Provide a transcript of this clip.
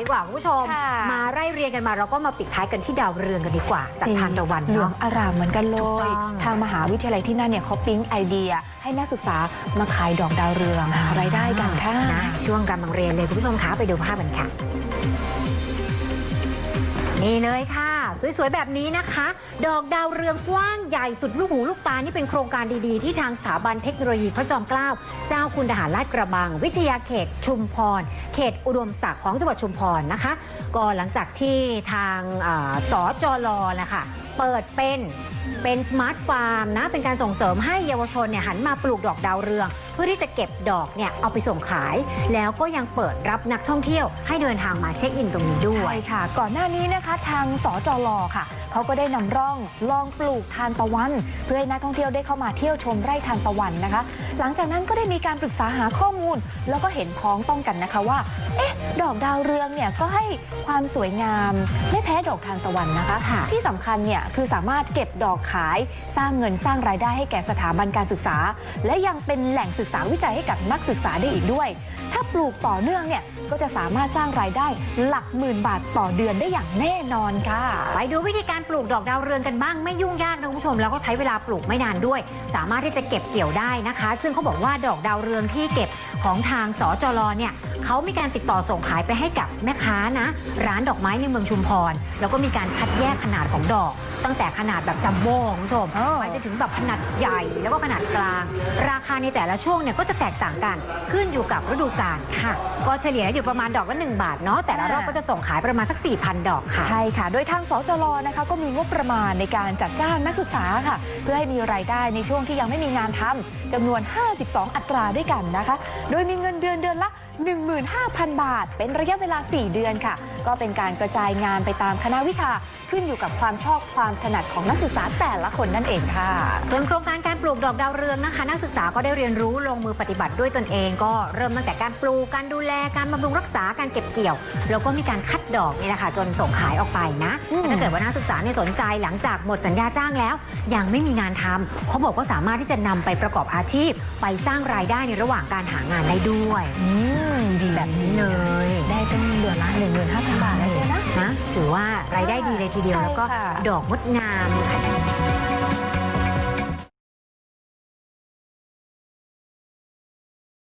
ดีกว่าคุณผู้ชม ค่ะ มาไล่เรียงกันมาเราก็มาปิดท้ายกันที่ดาวเรืองกันดีกว่า จากทานตะวันเหลืองเนาะอารามเหมือนกันเลถูกต้ย องทางมหาวิทยาลัยที่นั่นเนี่ยเขาปิ๊งไอเดีย ให้นักศึกษามาขายดอกดาวเรืองหารายได้กันค่ะนะช่วงกำลังเรียนเลยคุณผู้ชมคะไปดูภาพกันค่ะ นี่เลยค่ะ สวยๆ แบบนี้นะคะ ดอกดาวเรืองกว้างใหญ่สุดลูกหูลูกตา นี่เป็นโครงการดีๆ ที่ทางสถาบันเทคโนโลยีพระจอมเกล้า เจ้าคุณทหารลาดกระบัง วิทยาเขตชุมพร เขตอุดมศักดิ์ของจังหวัดชุมพรนะคะ ก็หลังจากที่ทางสจลนะคะ เปิดเป็นเป็นสมาร์ทฟาร์มนะเป็นการส่งเสริมให้เยาวชนเนี่ยหันมาปลูกดอกดาวเรือง เพื่อที่จะเก็บดอกเนี่ยเอาไปส่งขาย แล้วก็ยังเปิดรับนักท่องเที่ยวให้เดินทางมาเช็คอินตรงนี้ด้วใช่ยค่ะ ก่อนหน้านี้นะคะทางสจลค่ะเขาก็ได้นำร่องลองปลูกทานตะวัน เพื่อให้นักท่องเที่ยวได้เข้ามาเที่ยวชมไร่ทานตะวันนะคะ หลังจากนั้นก็ได้มีการปรึกษาหาข้อมูล แล้วก็เห็นพ้องต้องกันนะคะว่า เอ๊ะ ดอกดาวเรืองเนี่ยก็ให้ความสวยงามไม่แพ้ดอกทานตะวันนะคะ ค่ะ ที่สำคัญเนี่ยคือสามารถเก็บดอกขาย สร้างเงินสร้างรายได้ให้แก่สถาบันการศึกษา และยังเป็นแหล่งศึกษาวิจัยให้กับนักศึกษาได้อีกด้วย ถ้าปลูกต่อเนื่องเนี่ยก็จะสามารถสร้างรายได้หลักหมื่นบาทต่อเดือนได้อย่างแน่นอนค่ะ ไปดูวิธีการปลูกดอกดาวเรืองกันบ้างไม่ยุ่งยากนะคุณผู้ชมแล้วก็ใช้เวลาปลูกไม่นานด้วย สามารถที่จะเก็บเกี่ยวได้นะคะ ซึ่งเขาบอกว่าดอกดาวเรืองที่เก็บของทางสจลเนี่ยเขามีการติดต่อส่งขายไปให้กับแม่ค้านะ ร้านดอกไม้ในเมืองชุมพร แล้วก็มีการคัดแยกขนาดของดอก ตั้งแต่ขนาดแบบจัมโบ้คุณผู้ชมอ๋อ ไปจนถึงแบบขนาดใหญ่แล้วก็ขนาดกลาง ราคาในแต่ละช่วงเนี่ยก็จะแตกต่างกัน ขึ้นอยู่กับฤดูกาลค่ะ ก็เฉลี่ยอยู่ประมาณดอกละหนึ่งบาทเนาะแต่ละรอบก็จะส่งขายประมาณสัก4,000 ดอกค่ะ ใช่ค่ะ โดยทางสจลนะคะก็มีงบประมาณในการจัดจ้างนักศึกษาค่ะ เพื่อให้มีรายได้ในช่วงที่ยังไม่มีงานทำจำนวน 52 อัตราด้วยกันนะคะ โดยมีเงินเดือนเดือนละ 15,000 บาท เป็นระยะเวลา 4 เดือนค่ะ ก็เป็นการกระจายงานไปตามคณะวิชา ขึ้นอยู่กับความชอบความถนัดของนักศึกษาแต่ละคนนั่นเองค่ะ ส่วนโครงการการปลูกดอกดาวเรืองนะคะ นักศึกษาก็ได้เรียนรู้ลงมือปฏิบัติด้วยตนเอง ก็เริ่มตั้งแต่การปลูก การดูแล การบำรุงรักษา การเก็บเกี่ยว แล้วก็มีการคัดดอกนี่แหละค่ะจนส่งขายออกไปนะอืมถ้าเกิดว่านักศึกษาเนี่ยสนใจหลังจากหมดสัญญาจ้างแล้ว ยังไม่มีงานทำเขาบอกว่าสามารถที่จะนำไปประกอบอาชีพ ไปสร้างรายได้ในระหว่างการหางานได้ด้วยอืมดีแบบนี้เลย ได้เป็นเดือนละ15,000บาทนะเจ๊นะนะถือว่ารายได้ดีเลยทีเดียวใช่แล้วก็ค่ะดอกงดงามค่ะ